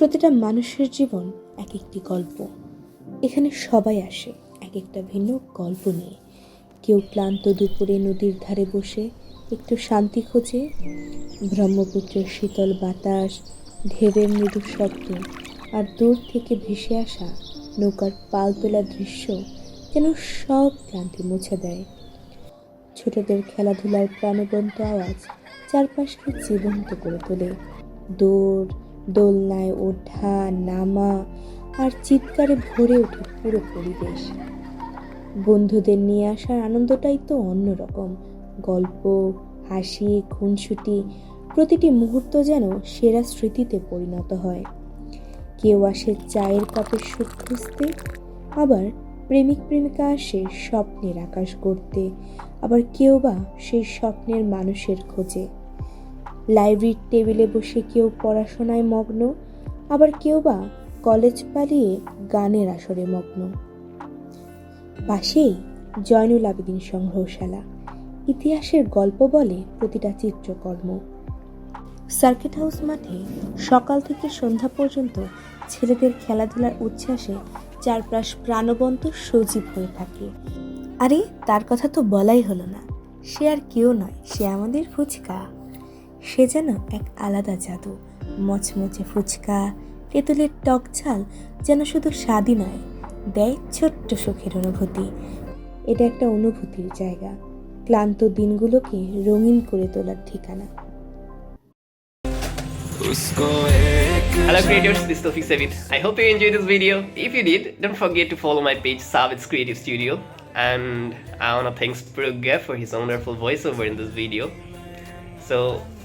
প্রতিটা মানুষের জীবন এক একটি গল্প। এখানে সবাই আসে এক একটা ভিন্ন গল্প নিয়ে। কেউ ক্লান্ত দুপুরে নদীর ধারে বসে একটু শান্তি খোঁজে, ব্রহ্মপুত্রের শীতল বাতাস ঢেউয়ের মৃদু শব্দ, আর দূর থেকে ভেসে আসা নৌকার পাল তোলা দৃশ্য যেন সব ক্লান্তি মুছে দেয়। ছোটদের খেলাধুলার প্রাণবন্ত আওয়াজ চারপাশকে জীবন্ত করে তোলে। দৌড় দোলনায় ওঠা, নামা আর চিৎকারে ভরে ওঠে পুরো পরিবেশ। বন্ধুদের নিয়ে আসার আনন্দটাই তো অন্যরকম। গল্প, হাসি, খুনসুটি, প্রতিটি মুহূর্ত যেন সেরা স্মৃতিতে পরিণত হয়। কেউ আসে চায়ের কাপের সুখ খুঁজতে, আবার প্রেমিক প্রেমিকা আসে স্বপ্নের আকাশ গড়তে, আবার কেউ বা সেই স্বপ্নের মানুষের খোঁজে। লাইব্রেরির টেবিলে বসে কেউ পড়াশোনায় মগ্ন, আবার কেউ বা কলেজ পালিয়ে গানের আসরে মগ্ন। পাশেই জয়নুল আবেদিন সংগ্রহশালা। ইতিহাসের গল্প বলে প্রতিটা চিত্রকর্ম। সার্কিট হাউস মাঠে সকাল থেকে সন্ধ্যা পর্যন্ত ছেলেদের খেলাধুলার উচ্ছ্বাসে চারপাশ প্রাণবন্ত সজীব হয়ে থাকে। আরে, তার কথা তো বলাই হলো না। সে আর কেউ নয়, সে আমাদের ফুচকা। সে যেন এক আলাদা জাদু মচমচে ফুচকা তেঁতুলের টক ঝাল যেন শুধু স্বাদই নয় দেয় ছোট্ট সুখের অনুভূতি এটা একটা অনুভূতির জায়গা ক্লান্ত দিনগুলোকে রঙিন করে তোলার ঠিকানা Hello creators, this is Tofik Savit. I hope you enjoyed this video. If you did, don't forget to follow my page Savit's Creative Studio. And I wanna thanks Prugya for his wonderful voiceover in this video. So